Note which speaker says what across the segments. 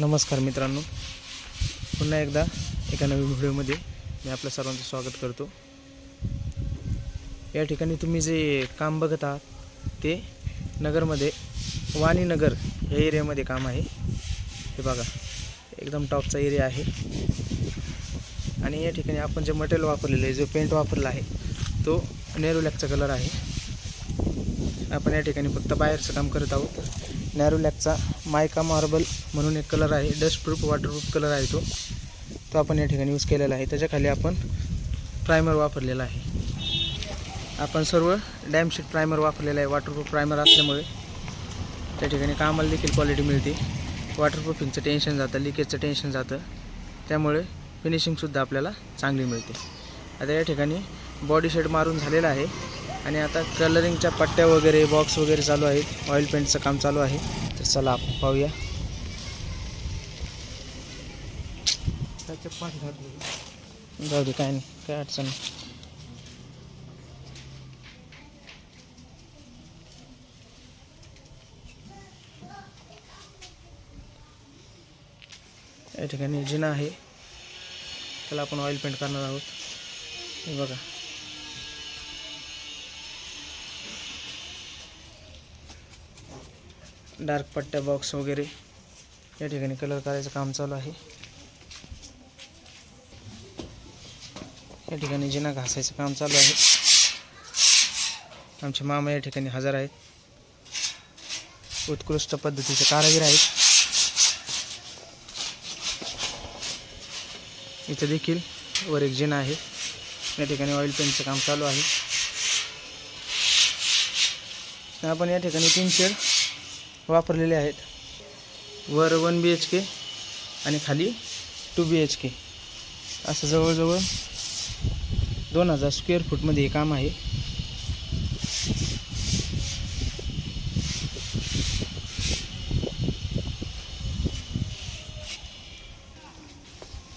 Speaker 1: नमस्कार मित्रांनो. पुन्हा एकदा एका नवीन व्हिडिओमध्ये मी आपल्या सर्वांचं स्वागत करतो. या ठिकाणी तुम्ही जे काम बघत आहात ते नगरमध्ये वाणीनगर या एरियामध्ये काम आहे. हे बघा एकदम टॉपचा एरिया आहे. आणि या ठिकाणी आपण जे मटेरियल वापरलेलं आहे जो पेंट वापरला आहे तो नेरोलॅकचा कलर आहे. आपण या ठिकाणी फक्त बाहेरचं काम करत आहोत. नॅरोलॅकचा मायका मार्बल म्हणून एक कलर आहे. डस्टप्रूफ वॉटरप्रूफ कलर आहे तो. तो आपण या ठिकाणी यूज केलेला आहे. त्याच्याखाली आपण प्रायमर वापरलेला आहे. आपण सर्व डॅमशीट प्रायमर वापरलेला आहे. वॉटरप्रूफ प्रायमर असल्यामुळे त्या ठिकाणी कामाला देखील क्वालिटी मिळते. वॉटरप्रूफिंगचं टेन्शन जातं लिकेजचं टेन्शन जातं. त्यामुळे फिनिशिंगसुद्धा आपल्याला चांगली मिळते. आता या ठिकाणी बॉडी शेड मारून झालेला आहे. आणि आता कलरिंगच्या पट्ट्या वगैरे बॉक्स वगैरे चालू आहेत. ऑइल पेंटचं काम चालू आहे. तर चला आपण पाहूया जाऊ दे काय नाही काय अडचण नाही. या ठिकाणी जिना आहे. त्याला आपण ऑइल पेंट करणार आहोत. हे बघा. डार्क पट्ट्या बॉक्स वगैरे या ठिकाणी कलर करायचं काम चालू आहे. या ठिकाणी जिना घासायचं काम चालू आहे. आमचे मामा या ठिकाणी हजर आहेत. उत्कृष्ट पद्धतीचे कारागीर आहेत. इथं देखील वर एक जिना आहे. या ठिकाणी ऑइल पेंटचं काम चालू आहे. आपण या ठिकाणी तीन शेड वापरलेले आहेत. वर वन बी एच के आणि खाली टू बी एच के असं जवळजवळ दोन हजार स्क्वेअर फूटमध्ये हे काम आहे.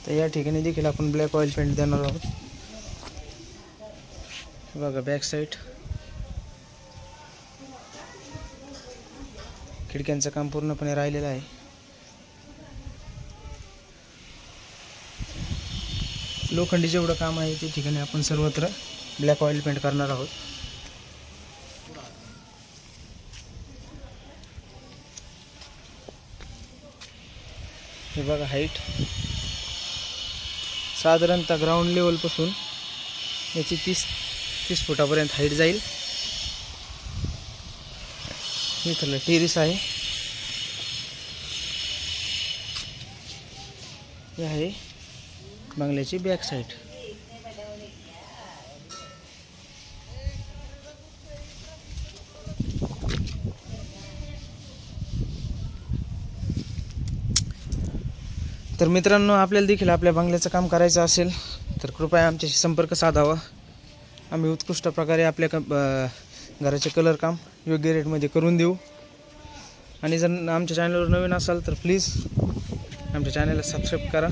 Speaker 1: तर या ठिकाणी देखील आपण ब्लॅक ऑइल पेंट देणार आहोत. बघा बॅक साईड खिडक्यांचं काम पूर्णपणे राहिलेलं आहे. लोखंडी जेवढं काम आहे ते ठिकाणी आपण सर्वत्र ब्लॅक ऑइल पेंट करणार आहोत. हे बघा हाईट साधारणतः ग्राउंड लेवलपासून याची तीस तीस फुटापर्यंत हाईट जाईल. इथलं टेरिस आहे. हे आहे बंगल्याची बॅक साईड तर मित्रांनो आपल्याला देखील आपल्या बंगल्याचं काम करायचं असेल तर कृपया आमच्याशी संपर्क साधावा. आम्ही उत्कृष्ट प्रकारे आपल्या क घराचे कलर काम योग्य रेटमध्ये करून देऊ. आणि जर आमच्या चॅनलवर नवीन असाल तर प्लीज आमच्या चॅनलला सबस्क्राईब करा.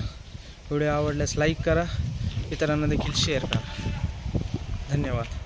Speaker 1: व्हिडिओ आवडल्यास लाईक करा. इतरांना देखील शेअर करा. धन्यवाद.